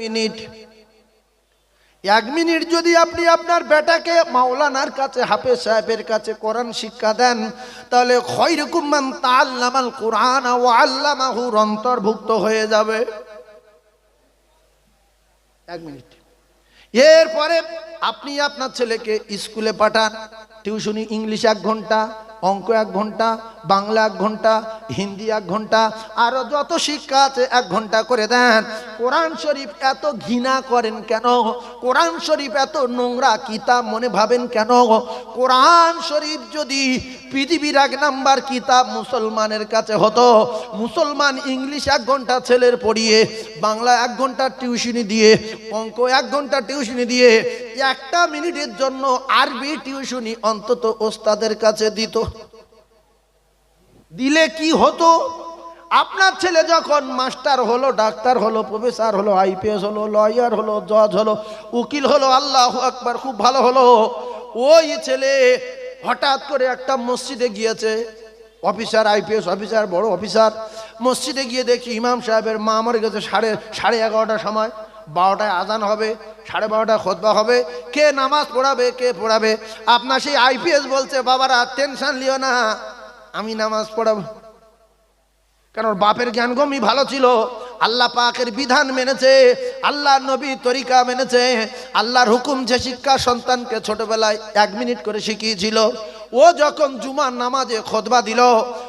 Minute. এক minute যদি আপনি আপনার বেটাকে মাওলানার কাছে, হাফেজ সাহেবের কাছে কোরআন শিক্ষা দেন, তাহলে তাল্লামাল কোরআন ও আল্লামাহুর অন্তর্ভুক্ত হয়ে যাবে। এক মিনিট। এরপরে আপনি আপনার ছেলেকে স্কুলে পাঠান, টিউশনি ইংলিশ এক ঘণ্টা অঙ্ক এক ঘণ্টা, বাংলা এক ঘণ্টা, হিন্দি এক ঘণ্টা আরও যত শিক্ষা আছে এক ঘণ্টা করে দেন। কোরআন শরীফ এত ঘৃণা করেন কেন? কোরআন শরীফ এত নোংরা কিতাব মনে ভাবেন কেন? কোরআন শরীফ যদি পৃথিবীর এক নাম্বার কিতাব মুসলমানের কাছে হতো, মুসলমান ইংলিশ এক ঘণ্টা ছেলের পড়িয়ে, বাংলা এক ঘণ্টা টিউশনি দিয়ে, অঙ্ক এক ঘণ্টা টিউশনি দিয়ে একটা মিনিটের জন্য আরবি টিউশনি অন্তত ওস্তাদের কাছে দিত। দিলে কি হতো? আপনার ছেলে যখন মাস্টার হলো, ডাক্তার হলো, প্রফেসর হলো, আইপিএস হলো, লয়ার হলো, জজ হলো, উকিল হলো, আল্লাহ একবার খুব ভালো হলো। ওই ছেলে হঠাৎ করে একটা মসজিদে গিয়েছে। অফিসার, আইপিএস অফিসার, বড় অফিসার। মসজিদে গিয়ে দেখি ইমাম সাহেবের মা আমার গেছে সাড়ে সাড়ে এগারোটার সময়। বারোটায় আজান হবে। সাড়ে বারোটায় খোদবা হবে। কে নামাজ পড়াবে, কে পড়াবে? আপনার সেই আইপিএস বলছে, বাবারা, টেনশন লিও না, আমি নামাজ পড়াবো। কেন বাপের জ্ঞানগমই ভালো ছিল। আল্লাহ পাকের বিধান মেনেছে আল্লাহ নবী তরিকা মেনেছে। আল্লাহর হুকুম যে শিক্ষা সন্তানকে ছোটবেলায় এক মিনিট করে শিখিয়েছিল। ও যখন জুমার নামাজে খোদবা দিল,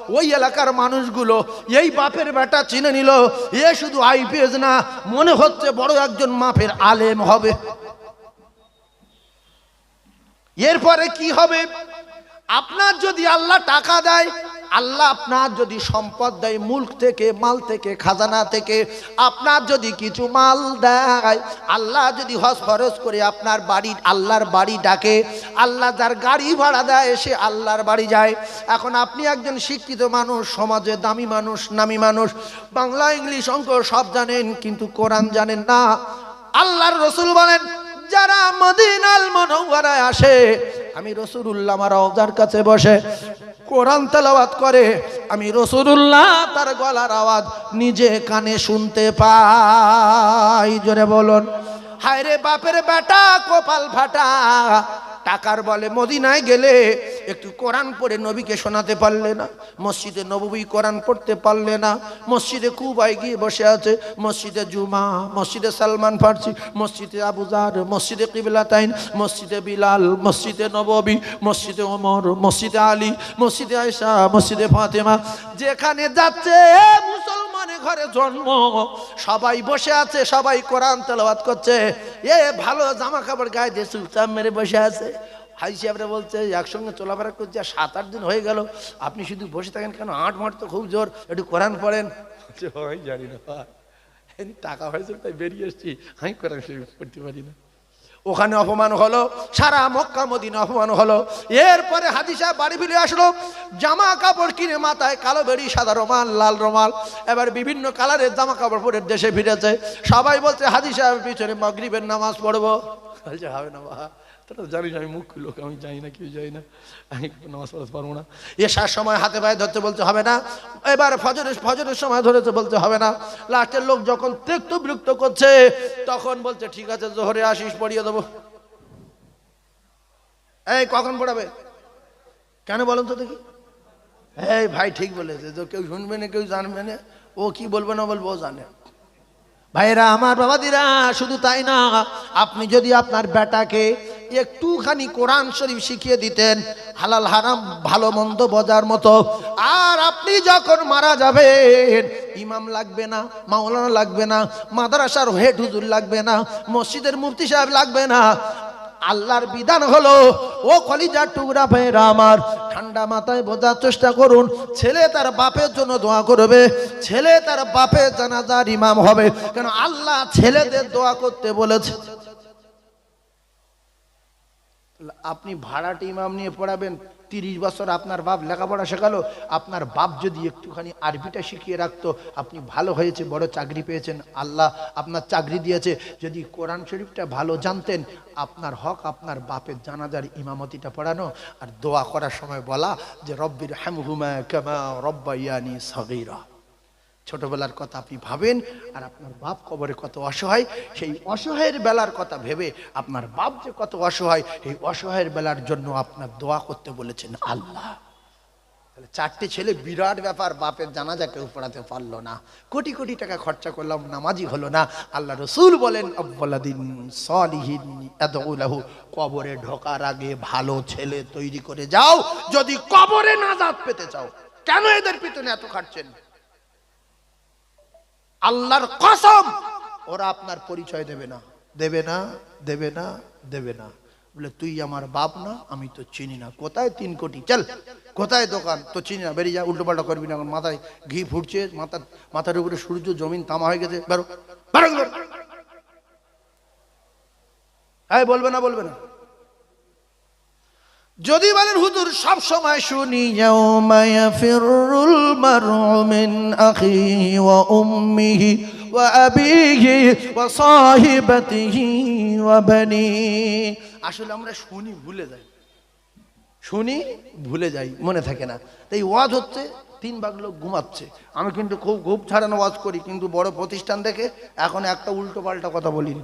ওই এলাকার মানুষগুলো এই বাপের বেটা চিনে নিল, এ শুধু আইপিএস না, মনে হচ্ছে বড় একজন মাপের আলেম হবে। এরপরে কি হবে? আপনার যদি আল্লাহ টাকা দেয় আল্লাহ আপনার যদি সম্পদ দেয় মুল্ক থেকে, মাল থেকে, খাজানা থেকে, আপনার যদি কিছু মাল দেয়, আল্লাহ যদি হজ খরচ করে আপনার বাড়ি, আল্লাহর বাড়ি ডাকে, আল্লাহ যার গাড়ি ভাড়া দেয় সে আল্লাহর বাড়ি যায়। এখন আপনি একজন শিক্ষিত মানুষ, সমাজে দামি মানুষ, নামি মানুষ, বাংলা, ইংলিশ, অঙ্ক সব জানেন, কিন্তু কোরআন জানেন না। আল্লাহর রসুল বলেন যারা মদিনাল মনোয়ারায় আসে, আমি রসুরুল্লাহ আমার রওজার কাছে বসে কোরআন তেলাওয়াত করে, আমি রসুরুল্লাহ তার গলার আওয়াজ নিজে কানে শুনতে পাই। জোরে বলুন হায় রে বাপের বেটা, কপাল ফাটা, টাকার বলে মদিনায় গেলে একটু কোরআন পড়ে নবীকে শোনাতে পারলে না, মসজিদে নবী কোরআন পড়তে পারলে না, মসজিদে কুবাই গিয়ে বসে আছে, মসজিদে জুমা, মসজিদে সালমান ফার্সি, মসজিদে আবুজার মসজিদে কিবলাতাইন মসজিদে বিলাল, মসজিদে নববী, মসজিদে ওমর, মসজিদে আলী, মসজিদে আয়সা মসজিদে ফাতেমা। যেখানে যাচ্ছে মুসলমানের ঘরে জন্ম, সবাই বসে আছে, সবাই কোরআন তেলাওয়াত করছে। এ ভালো জামা কাপড় গায়ে দিয়ে চুপচাপ মেরে বসে আছে। হাই সাহেবরা বলছে, একসঙ্গে চলাফেরা করছে, আর সাত আট দিন হয়ে গেল। আপনি শুধু বসে থাকেন কেন? আট মাঠ তো খুব জোর। একটু কোরআন পড়েন। জানি না টাকা হয়েছে, তাই বেরিয়ে এসছি আমি কোরআন শরীফ পড়তে পারি না। ওখানে অপমান হলো, সারা মক্কা মদিনা অপমান হলো। এরপরে হাদিসা বাড়ি ফিরে আসলো, জামা কাপড় কিনে মাথায় কালো বেড়ি, সাদা রোমাল, লাল রোমাল। এবার বিভিন্ন কালারের জামা কাপড় পরে দেশে ফিরেছে। সবাই বলছে হাদিসা পিছনে মগরিবের নামাজ পড়ব। বলছে, হবে না বাবা তোরা জানিস আমি মুখ লোক আমি জানি না, কেউ যাই না। আমি নামাজ পড়তে পারব না। এসার সময় হাতে পায়ে ধরতে বলতে হবে না। এবার ফজরের ফজরের সময় ধরেছে বলতে হবে না। লাস্টের লোক যখন তেক্ত বিরক্ত করছে, তখন বলছে, ঠিক আছে, জোহরে আসিস, পড়িয়ে দেবো। এই, কখন পড়াবে? কেন বলেন তো দেখি। এই, ভাই, ঠিক বলেছে। তো কেউ শুনবে না, কেউ জানবে না। ও কি বলবে না বলব, ও জানে। ভাইরা আমার বাবাদিরা, শুধু তাই না, আপনি যদি আপনার বেটাকে একটুখানি কোরআন শরীফ শিখিয়ে দিতেন, হালাল হারাম, ভালো মন্দ বজার মতো। আর আপনি যখন মারা যাবেন, ইমাম লাগবে না, মাওলানা লাগবে না, মাদ্রাসার হেড হুজুর লাগবে না, মসজিদের মুফতি সাহেব লাগবে না। আল্লাহর বিধান হলো, ও কলিজার টুকরা ভাইরা আমার, ঠান্ডা মাথায় বোঝার চেষ্টা করুন। ছেলে তার বাপের জন্য দোয়া করবে, ছেলে তার বাপের জানাজার ইমাম হবে। কেন আল্লাহ ছেলেদের দোয়া করতে বলেছে। আপনি ভাড়াটি ইমাম নিয়ে পড়াবেন, তিরিশ বছর আপনার বাপ লেখাপড়া শেখালো, আপনার বাপ যদি একটুখানি আরবিটা শিখিয়ে রাখতো, আপনি ভালো হয়েছে, বড় চাকরি পেয়েছেন, আল্লাহ আপনার চাকরি দিয়েছে, যদি কোরআন শরীফটা ভালো জানতেন, আপনার হক আপনার বাপের জানাজার ইমামতিটা পড়ানো, আর দোয়া করার সময় বলা যে রব্বির হ্যামহুমা কামা রব্বাইয়ানি সগীরা। ছোটবেলার কথা আপনি ভাবেন আর আপনার বাপ কবরে কত অসহায়, সেই অসহায়ের বেলার কথা ভেবে আপনার বাপ যে কত অসহায় এই অসহায়ের বেলার জন্য আপনার দোয়া করতে বলেছেন আল্লাহ। চারটে ছেলে বিরাট ব্যাপার, বাপের জানাজা কেউ পড়াতে পারল না। কোটি কোটি টাকা খরচা করলাম, নামাজি হলো না। আল্লাহ রসুল বলেন, আব্বালাদিন সলিহিন আদউলাহু কবরে ঢোকার আগে ভালো ছেলে তৈরি করে যাও, যদি কবরে নাজাত পেতে চাও। কেন এদের পিছনে এত খাটছেন? আল্লাহর কসম। ওরা আপনার পরিচয় দেবে না। দেবে না দেবে না দেবে না। বলে তুই আমার বাপ না আমি তো চিনি না। কোথায় তিন কোটি? চল কোথায় দোকান? তো চিনি না। বেরিয়ে যা উল্টো পাল্টা করবি না এখন। মাথায় ঘি ফুটছে মাথার মাথার উপরে সূর্য জমিন তামা হয়ে গেছে। বেরো বেরো। হ্যাঁ বলবে না বলবে না। যদি বলেন, হুজুর, সব সময় শুনি যাও মায়া ফিরুল মারুমিন আখি ওয়া উম্মিহি ওয়া আবিহি ওয়া সাহিবাতিহি ওয়া বানি আসলে আমরা শুনি, ভুলে যাই। শুনি, ভুলে যাই, মনে থাকে না। তাই ওয়াজ হচ্ছে, তিন ভাগ লোক ঘুমাচ্ছে। আমি কিন্তু খুব ঘুপ ছাড়ানো ওয়াজ করি, কিন্তু বড় প্রতিষ্ঠান দেখে এখন একটা উল্টো পাল্টা কথা বলিনি।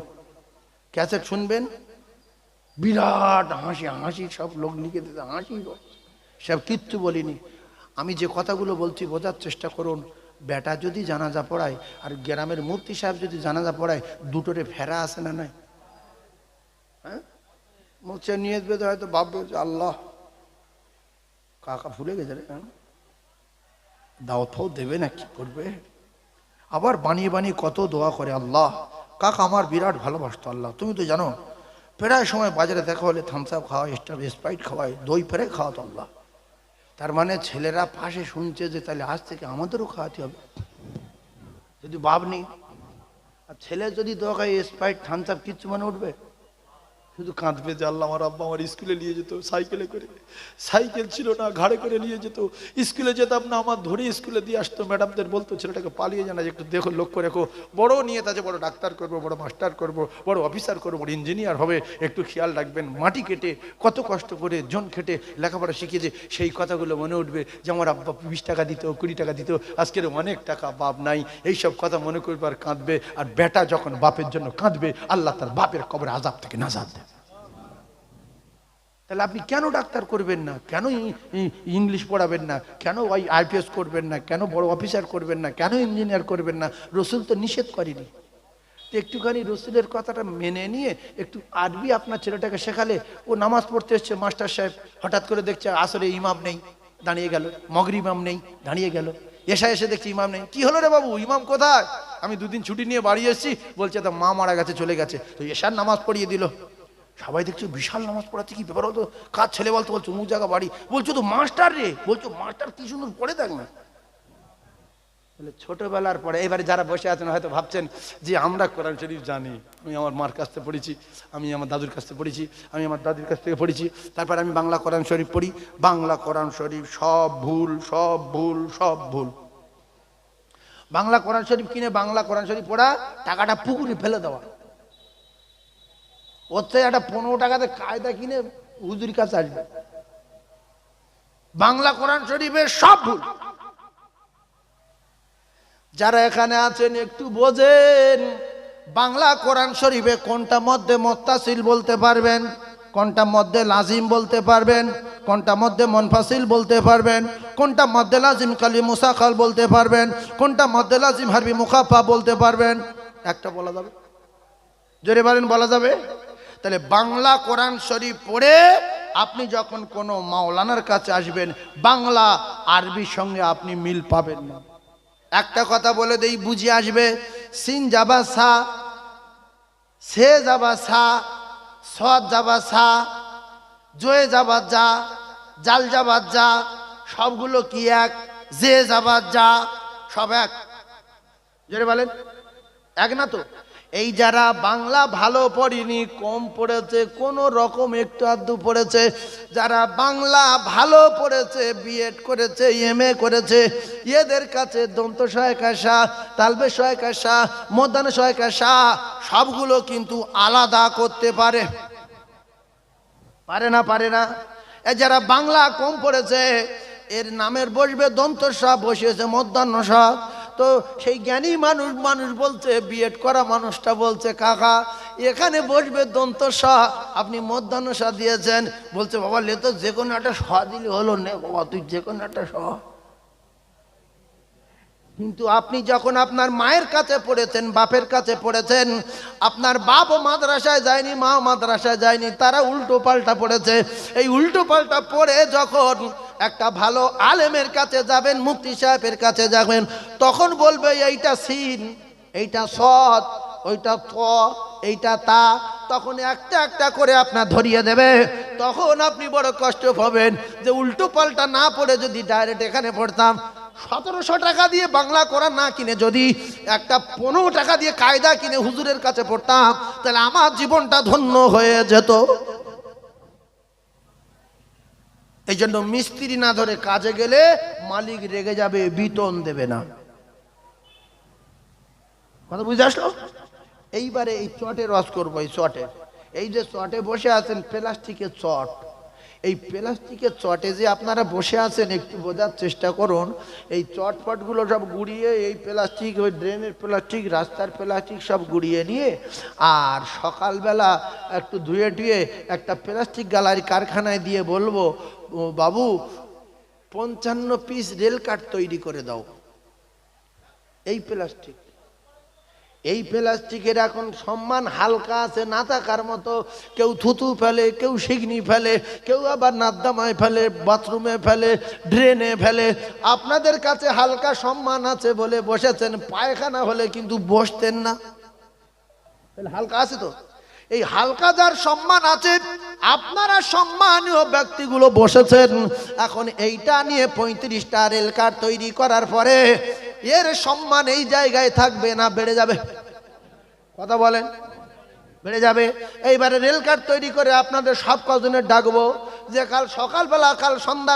ক্যাসেট শুনবেন? বিরাট হাসি হাসি, সব লোক দিতে হাসি সব কিচ্ছু বলিনি। আমি যে কথাগুলো বলছি, বোঝার চেষ্টা করুন। বেটা যদি জানাজা পড়ায়, আর গ্রামের মূর্তি সাহেব যদি জানাজা পড়ায়, দুটোরে ফেরা আছে না নাই? হ্যাঁ? নিয়ে বেঁধে হয়তো ভাববে আল্লাহ, কাকা ভুলে গেছে রে? দাওয়াত ফাও দেবে না, কি করবে? আবার বানিয়ে বানিয়ে কত দোয়া করে আল্লাহ। কাকা আমার বিরাট ভালোবাসতো আল্লাহ। তুমি তো জানো প্রায় সময় বাজারে দেখা হলে থামস আপ খাওয়ায় স্টার স্প্রাইট খাওয়ায় দই ফেরাই খাওয়াতো আমরা তার মানে ছেলেরা পাশে শুনছে যে তাহলে আজ থেকে আমাদেরও খাওয়াতে হবে। যদি বাপ নেই। আর ছেলে যদি দোকায় স্প্রাইট থামস আপ কিচ্ছু মনে উঠবে? শুধু কাঁদবে যে আল্লাহ আমার আব্বা আমার স্কুলে নিয়ে যেত, সাইকেলে করে। সাইকেল ছিল না, ঘাড়ে করে নিয়ে যেত। স্কুলে যেতাম না, আমার ধরে স্কুলে দিয়ে আসতো। ম্যাডামদের বলতো, ছেলেটাকে পালিয়ে জানা একটু দেখো, লক্ষ্য রেখো। বড় নিয়ে আছে, বড় ডাক্তার করব, বড় মাস্টার করব, বড় অফিসার করব, বড় ইঞ্জিনিয়ার হবে। একটু খেয়াল রাখবেন, মাটি কেটে কত কষ্ট করে জন খেটে লেখাপড়া শিখিয়েছে সেই কথাগুলো মনে উঠবে যে, আমার আব্বা বিশ টাকা দিত, কুড়ি টাকা দিত, আজকের অনেক টাকা, বাপ নাই। এইসব কথা মনে করবে আর কাঁদবে। আর বেটা যখন বাপের জন্য কাঁদবে, আল্লাহ তার বাপের কবরে আজাব থেকে নাজাদ দেবে। তাহলে আপনি কেন ডাক্তার করবেন না? কেন ইংলিশ পড়াবেন না? কেন ওই আইপিএস করবেন না? কেন বড় অফিসার করবেন না? কেন ইঞ্জিনিয়ার করবেন না? রসুল তো নিষেধ করেনি। একটুখানি রসুলের কথাটা মেনে নিয়ে একটু আরবি আপনার ছেলেটাকে শেখালে। ও নামাজ পড়তে এসছে, মাস্টার সাহেব হঠাৎ করে দেখছে আসলে ইমাম নেই, দাঁড়িয়ে গেল। মগর ইমাম নেই, দাঁড়িয়ে গেল। এসা এসে দেখছি ইমাম নেই। কি হলো রে বাবু? ইমাম কোথায়? আমি দুদিন ছুটি নিয়ে বাড়ি এসেছি। বলছে, তো মা মারা গেছে, চলে গেছে। তো এসার নামাজ পড়িয়ে দিল। সবাই দেখছ বিশাল নামাজ পড়াচ্ছে, কি ব্যাপার হতো কার ছেলে বলতো? বলছো মুখ জায়গা বাড়ি। বলছো, তো মাস্টার রে। বলছো, মাস্টার কি সুন্দর পড়ে দেখ না। তাহলে ছোটবেলার পরে এবারে যারা বসে আছেন হয়তো ভাবছেন যে আমরা কোরআন শরীফ জানি। আমি আমার মার কাছ থেকে পড়েছি, আমি আমার দাদুর কাছ থেকে পড়েছি, আমি আমার দাদুর কাছ থেকে পড়েছি। তারপর আমি বাংলা কোরআন শরীফ পড়ি। বাংলা কোরআন শরীফ সব ভুল সব ভুল সব ভুল। বাংলা কোরআন শরীফ কিনে বাংলা কোরআন শরীফ পড়া, টাকাটা পুকুরে ফেলে দেওয়া। ওর থেকে একটা পনেরো টাকাতে কায়দা কিনে হুজুর কাছে আসবে। বাংলা কোরআন শরীফের সব ভুল। যারা এখানে আছেন, একটু বোঝেন, বাংলা কোরআন শরীফে কোনটা মধ্যে মোত্তাসিল বলতে পারবেন, কোনটা মধ্যে লাজিম বলতে পারবেন, কোনটা মধ্যে মনফাসিল বলতে পারবেন, কোনটা মধ্যে লাজিম কালি মুসাখাল বলতে পারবেন, কোনটা মধ্যে লাজিম হারবি মুখাফা বলতে পারবেন। একটা বলা যাবে? জোরে বলেন, বলা যাবে? তাহলে বাংলা কোরআন শরীফ পড়ে আপনি যখন কোনো মাওলানার কাছে আসবেন, বাংলা আরবির সঙ্গে আপনি মিল পাবেন না। একটা কথা বলে দেই, বুঝে আসবে, সিন যাবা সা, সে যাবা সা সৎ যাবা সা, জয়ে যাবা যা, জাল যাবা যা, সবগুলো কি এক? যে যাবা যা, সব এক। জোরে বলেন, এক না তো? এই যারা বাংলা ভালো পড়িনি, কম পড়েছে, কোনো রকম একটু আধটু পড়েছে, যারা বাংলা ভালো পড়েছে বিএড করেছে এম করেছে, এদের কাছে দন্ত সহায়কাশা তালবে সহায়কাশা মদান সহায়কাশা সবগুলো কিন্তু আলাদা করতে পারে। পারে না পারে না। এ যারা বাংলা কম পড়েছে, এর নামের বসবে দন্ত সা বসিয়েছে মধ্যাহ্ন সা তো সেই জ্ঞানী মানুষ মানুষ বলছে বিএড করা মানুষটা বলছে, কাকা, এখানে বসবে দন্ত স আপনি মধ্যাহ্ন স দিয়েছেন। বলছে, বাবা, লে তো যে কোনো একটা স দিলে হলো, নে বাবা, তুই যে কোনো একটা স কিন্তু আপনি যখন আপনার মায়ের কাছে পড়েছেন, বাপের কাছে পড়েছেন, আপনার বাপও মাদ্রাসায় যায়নি মাও মাদ্রাসায় যায়নি, তারা উল্টো পাল্টা পড়েছে। এই উল্টো পাল্টা পড়ে যখন একটা ভালো আলেমের কাছে যাবেন, মুফতি সাহেবের কাছে যাবেন, তখন বলবে, এইটা সিন, এইটা সৎ, ওইটা ত, এইটা তা। তখন একটা একটা করে আপনার ধরিয়ে দেবে। তখন আপনি বড় কষ্ট পাবেন যে উল্টো পাল্টা না পড়ে যদি ডাইরেক্ট এখানে পড়তাম, সতেরোশো টাকা দিয়ে বাংলা করা না কিনে যদি একটা পনেরো টাকা দিয়ে কায়দা কিনে হুজুরের কাছে পড়তাম, তাহলে আমার জীবনটা ধন্য হয়ে যেত। এই জন্য মিস্ত্রি না ধরে কাজে গেলে মালিক রেগে যাবে, বিতন দেবে না। কথা বুঝে আসলো? এইবারে এই চটে রস করব, এই চটে। এই যে চটে বসে আছেন, প্লাস্টিকের চট। এই প্লাস্টিকের চটে যে আপনারা বসে আছেন, একটু বোঝার চেষ্টা করুন। এই চটপটগুলো সব গুড়িয়ে, এই প্লাস্টিক, ওই ড্রেনের প্লাস্টিক, রাস্তার প্লাস্টিক সব গুড়িয়ে নিয়ে, আর সকালবেলা একটু ধুয়ে টুয়ে একটা প্লাস্টিক গ্যালারি কারখানায় দিয়ে বলব, "ও বাবু, পঞ্চান্ন পিস রেল কাঠ তৈরি করে দাও। এই প্লাস্টিক। এই প্লাস্টিকের এখন সম্মান হালকা আছে, না থাকার মতো। কেউ থুতু ফেলে, কেউ শিগনি ফেলে, কেউ আবার নাদ্দামায় ফেলে, বাথরুমে ফেলে, ড্রেনে ফেলে। আপনাদের কাছে হালকা সম্মান আছে বলে বসেছেন, পায়খানা হলে কিন্তু বসতেন না। হালকা আছে তো? এই হালকা যার সম্মান আছে, আপনারা সম্মানীয় ব্যক্তিগুলো বসেছেন। এখন এইটা নিয়ে পঁয়ত্রিশটা রেল কার তৈরি করার পরে, এর সম্মান এই জায়গায় থাকবে না, বেড়ে যাবে। কথা বলেন। বেড়ে যাবে। এইবারে রেল কার্ড তৈরি করে আপনাদের সব কজনের ডাকবো যে কাল সকালবেলা কাল সন্ধ্যা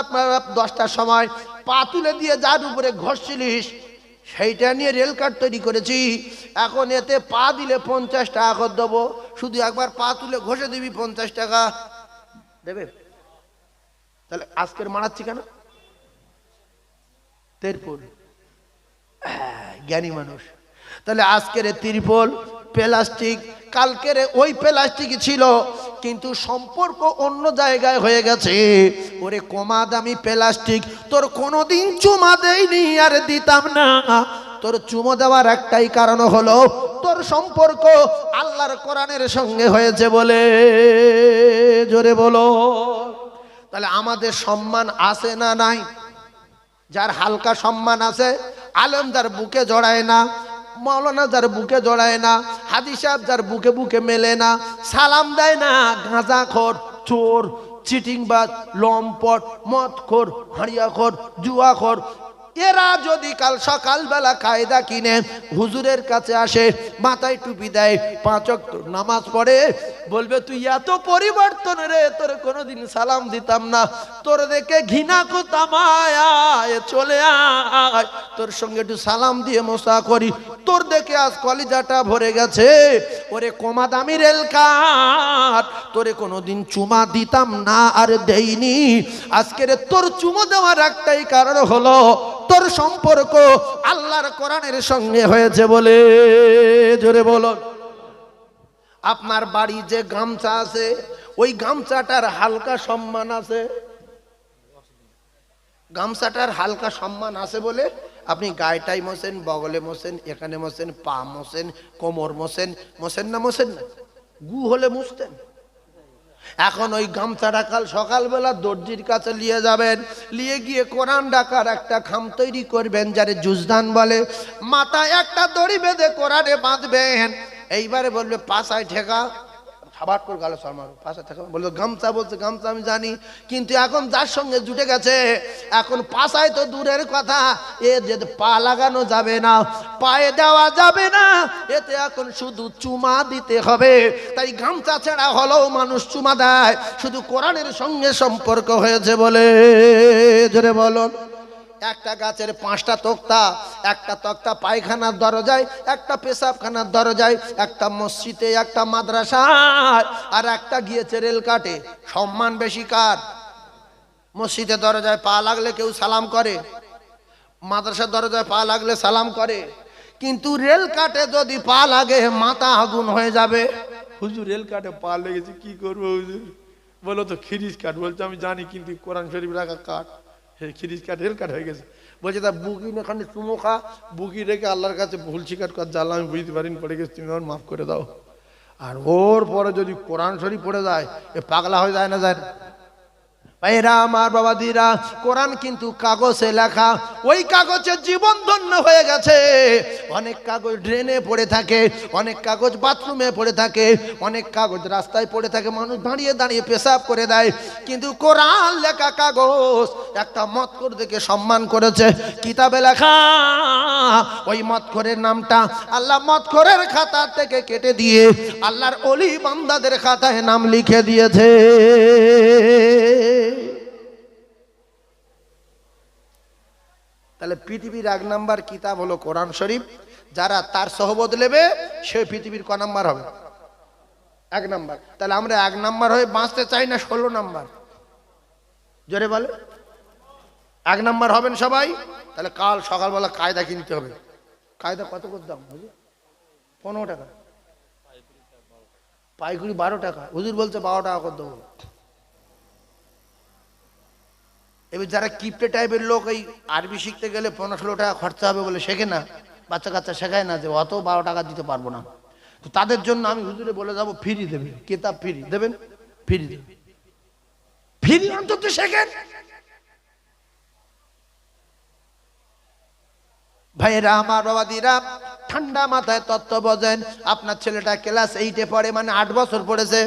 দশটার সময় পা তুলে দিয়ে যার উপরে ঘষছিলিস সেইটা নিয়ে রেল কার্ড তৈরি করেছি। এখন এতে পা দিলে পঞ্চাশ টাকা করে দেবো। শুধু একবার পা তুলে ঘষে দিবি পঞ্চাশ টাকা। দেবে? তাহলে আজকের মারাচ্ছি কেন? তেরপুর হ্যাঁ, জ্ঞানী মানুষ। তাহলে আজকের তিরপল প্লাস্টিক, কালকের ওই প্লাস্টিক ছিল, কিন্তু সম্পর্ক অন্য জায়গায় হয়ে গেছে। ওরে কমা দামি প্লাস্টিক, তোর কোনোদিন চুমা দেয়নি আর দিতাম না। তোর চুমো দেওয়ার একটাই কারণ হলো, তোর সম্পর্ক আল্লাহর কোরআনের সঙ্গে হয়েছে বলে। জোরে বলো। তাহলে আমাদের সম্মান আছে না নাই? যার হালকা সম্মান আছে আলেম যার বুকে জড়ায় না। মৌলানা যার বুকে জড়ায় না হাদি সাহেব যার বুকে বুকে মেলে না, সালাম দেয় না গাঁজা খর চোর, চিটিংবাজ, লম্পট মত খর হাড়িয়া খর জুয়া জুয়াখোর এরা যদি কাল সকালবেলা কায়দা কিনে হুজুরের কাছে আসে, মাথায় টুপি দেয়, পাঁচ নামাজ পড়ে, বলবে, তুই এত পরিবর্তন রে, তোর কোনোদিন সালাম দিতাম না। তোর দেখে ঘৃণা করতাম চলে আয়। তোর সঙ্গে একটু সালাম দিয়ে মশা করি। তোর দেখে আজ কলিজাটা ভরে গেছে। ওরে কমা দামি রেল কাঠ তোরে কোনোদিন চুমা দিতাম না আর দেইনি। আজকের তোর চুমো দেওয়ার একটাই কারণ হলো তোর সম্পর্ক আল্লাহর কোরআনের সঙ্গে হয়েছে বলে জোরে বলো। আপনার বাড়ি যে গামছা আছে, ওই গামছাটার হালকা সম্মান আছে? গামছাটার হালকা সম্মান আছে বলে আপনি গায়েটাই মোসেন বগলে মোসেন এখানে মোসেন পা মোসেন কোমর মোসেন মোসেন না মোসেন না? গু হলে মুছতেন। এখন ওই গামছাটা কাল সকালবেলা দর্জির কাছে নিয়ে যাবেন। নিয়ে গিয়ে কোরআন ডাকার একটা খাম তৈরি করবেন, যারে জুজদান বলে। মাথায় একটা দড়ি বেঁধে কোরআনে বাঁধবেন। এইবারে বলবে, পাশায় ঠেকা। সাবাট করে, গালো শর্মার পাশে ঠেকা বলল, গামছা বলছে, গামছা আমি জানি, কিন্তু এখন যার সঙ্গে জুটে গেছে, এখন পাশায় তো দূরের কথা, এ যে পা লাগানো যাবে না, পায়ে দেওয়া যাবে না, এতে এখন শুধু চুমা দিতে হবে। তাই গামছা ছাড়া হলেও মানুষ চুমা দেয়, শুধু কোরআনের সঙ্গে সম্পর্ক হয়েছে বলে, জোরে বলুন। একটা গাছের পাঁচটা তক্তা, একটা তক্তা পায়খানার দরজায়, একটা পেশাবখানার দরজায়, একটা মসজিদে, একটা মাদ্রাসায়, আর একটা গিয়েছে রেল কাটে সম্মান বেশি কার? মসজিদের দরজায় পা লাগলে কেউ সালাম করে, মাদ্রাসার দরজায় পা লাগলে সালাম করে। কিন্তু রেল কাটে যদি পা লাগে, মাথা আগুন হয়ে যাবে। হুজুর রেল কাটে পা লেগেছে, কি করব হুজুর? বলো তো, খিরিজ কাঠ, বলছে, আমি জানি, কিন্তু কোরআন শরীফ রাখা কাঠ। খিরিজ কাঠ, রেল কাঠ হয়ে গেছে। বলছে, তা বুকিন এখানে চুমো খা। বুকি রেখে আল্লাহর কাছে ভুল শিকার কর জানলা আমি বুঝতে পারিনি, পড়ে গেছি, তুমি আমার মাফ করে দাও। আর ওর পরে যদি কোরআন শরীফ পড়ে যায়, এ পাগলা হয়ে যায় না যায় না? ভাইরা, আমার বাবাদিরা, কোরআন কিন্তু কাগজে লেখা। ওই কাগজে জীবন ধন্য হয়ে গেছে। অনেক কাগজ ড্রেনে পড়ে থাকে, অনেক কাগজ বাথরুমে পড়ে থাকে, অনেক কাগজ রাস্তায় পড়ে থাকে, মানুষ দাঁড়িয়ে দাঁড়িয়ে পেশাব করে দেয়। কিন্তু কোরআন লেখা কাগজ একটা মত দেখে সম্মান করেছে। কিতাবে লেখা, ওই মতখরের নামটা আল্লাহ মতখরের খাতা থেকে কেটে দিয়ে আল্লাহর অলি বান্দাদের খাতায় নাম লিখে দিয়েছে। তাহলে পৃথিবীর এক নাম্বার কিতাব হলো কোরআন শরীফ। যারা তার সহবত নেবে, সে পৃথিবীর ক নাম্বার হবে? এক নাম্বার। তাহলে আমরা এক নাম্বার হয়ে বাঁচতে চাই না ষোলো নাম্বার? জোরে বলে। এক নম্বর হবেন সবাই, তাহলে কাল সকালবেলা কায়দা কিনতে হবে। কায়দা কত করে দাম বুঝলি? পনেরো টাকা। পাইকুড়ি বারো টাকা। হুজুর বলছে বারো টাকা করে দেবো। এবার যারা কিপটে টাইপের লোক, এই আরবি শিখতে গেলে পনেরো ষোলো টাকা খরচা হবে বলে শেখে না, বাচ্চা কাচ্চা শেখায় না যে অত বারো টাকা দিতে পারব না। তো তাদের জন্য আমি হুজুরে বলে যাব ফ্রি দেবে। কিতাব ফ্রি দেবেন? ফ্রি দেবেন। ফ্রি অন্তত শেখেন। ভাইয়েরা আমার বাবাদিরা, ঠান্ডা মাথায় তত্ত্ব বোঝেন। আপনার ছেলেটা ক্লাস এইটে পড়ে মানে আট বছর পড়েছে।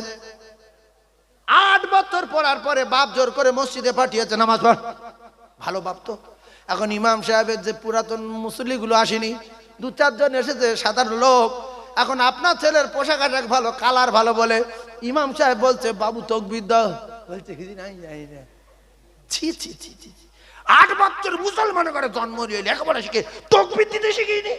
আট বছর পড়ার পরে বাপ জোর করে মসজিদে পাঠিয়েছে নামাজ পড়। ভালো বাপ তো। এখন ইমাম সাহেবের যে পুরাতন মুসলিগুলো আসেনি, দু চারজন এসেছে, সাধারণ লোক। এখন আপনার ছেলের পোশাক আশাক ভালো, কালার ভালো বলে ইমাম সাহেব বলছে, বাবু তকবির বলছে ছি ছি ছি ছি। আট বছর মুসলমান করে জন্ম নিয়ে লেখাপড়া শিখে, তকবির দিতে শিখিনি।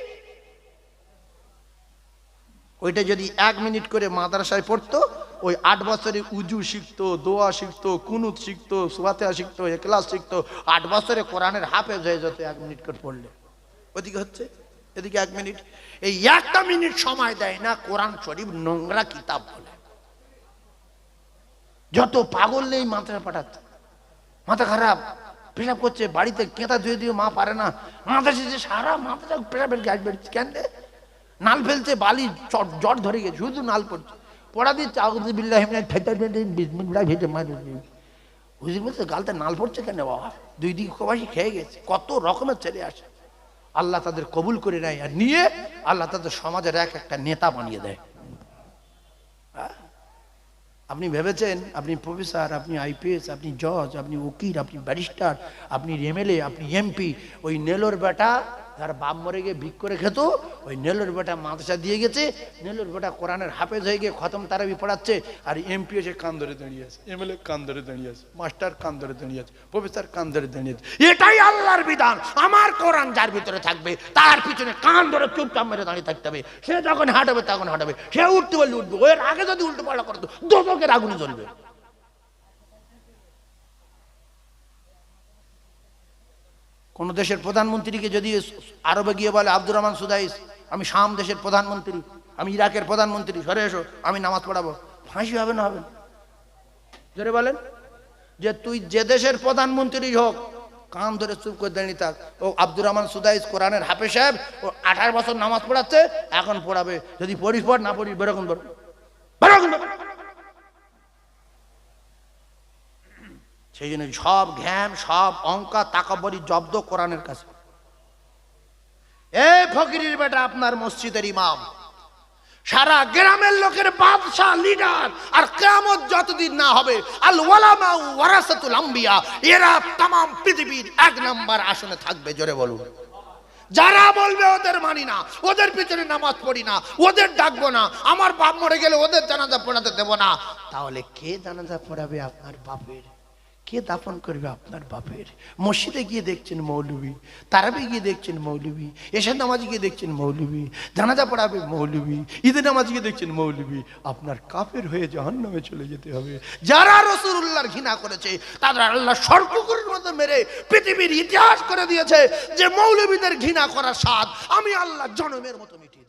ওইটা যদি এক মিনিট করে মাদ্রাসায় পড়তো, ওই আট বছরে উজু শিখতো, দোয়া শিখতো, কুনুত শিখতো সুবাতেয়া শিখতো ক্লাস শিখতো, আট বছরে কোরআনের হাফেজ হয়ে যেত, এক মিনিট করে পড়লে। ওদিকে হচ্ছে, এদিকে এক মিনিট। এই একটা মিনিট সময় দেয় না, কোরআন শরীফ নোংরা কিতাব বলে। যত পাগল নেই মাথায় পাঠাচ্ছে মাথা খারাপ। পেশাব করছে, বাড়িতে কেঁতা ধুয়ে দিয়ে মা পারে না। মাথা শেষে সারা মাথাটা পেশাবের গ্যাস বেরোচ্ছে কেন? নাল ফেলছে, বালি জট ধরে গেছে, শুধু নাল পড়ছে। পড়া ভেটে মার হুজুর বলছে গালতে নাল পড়ছে কেন বাবা? দুই দিক কবাসি খেয়ে গেছে, কত রকমের ছেলে আসে। আল্লাহ তাদের কবুল করে নেয় আর নিয়ে আল্লাহ তাদের সমাজের এক একটা নেতা বানিয়ে দেয়? আপনি ভেবেছেন, আপনি প্রফেসর, আপনি আইপিএস, আপনি জজ, আপনি উকিল, আপনি ব্যারিস্টার, আপনি এমএলএ, আপনি এমপি, ওই নেলোর বেটা যার বাপ মরে গিয়ে ভিক করে খেত, ওই নেলোর বেটা মাদ্রাসা দিয়ে গেছে, নেলোর বেটা কোরআনের হাফেজ হয়ে গিয়ে খতম তারাবি পড়াচ্ছে, আর এমপি এসে কান ধরে দাঁড়িয়ে আছে এমএলএ কান ধরে দাঁড়িয়ে আছে, মাস্টার কান ধরে দাঁড়িয়ে আছে, প্রফেসর কান ধরে দাঁড়িয়ে আছে। এটাই আল্লাহর বিধান, আমার কোরআন যার ভিতরে থাকবে, তার পিছনে কান ধরে চুপচাপ মেরে দাঁড়িয়ে থাকতে হবে। সে যখন হাঁটাবে, তখন হাঁটাবে, সে উঠতে বললে উঠবে, ওর আগে যদি উল্টো পাল্টা করতো দোষকের আগুনে জ্বলবে। কোন দেশের প্রধানমন্ত্রীকে যদি আরবে গিয়ে বলে, আব্দুর রহমান সুদাইস, আমি শাম দেশের প্রধানমন্ত্রী, আমি ইরাকের প্রধানমন্ত্রী, সরে এসো, আমি নামাজ পড়াবো। ফাঁসি হবে না, হবে ধরে বলেন। যে তুই যে দেশের প্রধানমন্ত্রী হোক, কান ধরে চুপ করে দেয়নি থাক। ও আব্দুর রহমান সুদাইস কোরআনের হাফে সাহেব, ও আঠারো বছর নামাজ পড়াচ্ছে, এখন পড়াবে। যদি পড়িস, পড়, না পড়িস বেরকম ধর। সেই জন্য সব জ্ঞান সব অঙ্কা তাকাবরি জব্দ কোরআনের কাছে। এই ফকিরের বেটা আপনার মসজিদের ইমাম। সারা গ্রামের লোকের বাদশাহ লিডার আর কেমন যতদিন না হবে আল ওয়ালামা ওয়ারাসাতুল আম্বিয়া, এরা তাম পৃথিবীর এক নাম্বার আসনে থাকবে, জোরে বলুন। যারা বলবে ওদের মানি না, ওদের পিছনে নামাজ পড়ি না, ওদের ডাকবো না, আমার বাপ মরে গেলে ওদের জানাজা পড়াতে দেব না। তাহলে কে জানাজা পড়াবে আপনার বাপের? কে দাফন করবে আপনার বাপের? মসজিদে গিয়ে দেখছেন মৌলবী, তারাবি গিয়ে দেখছেন মৌলবী, এশার নামাজ গিয়ে দেখছেন মৌলবী, জানাজা পড়াবে মৌলবী, ঈদের নামাজ গিয়ে দেখছেন মৌলবী। আপনার কাফের হয়ে জাহান্নামে চলে যেতে হবে। যারা রসুল্লাহর ঘৃণা করেছে তারা আল্লাহ সর্বকুরের মতো মেরে পৃথিবীর ইতিহাস করে দিয়েছে যে মৌলবীদের ঘৃণা করার স্বাদ আমি আল্লাহ জনমের মতো মিটিয়ে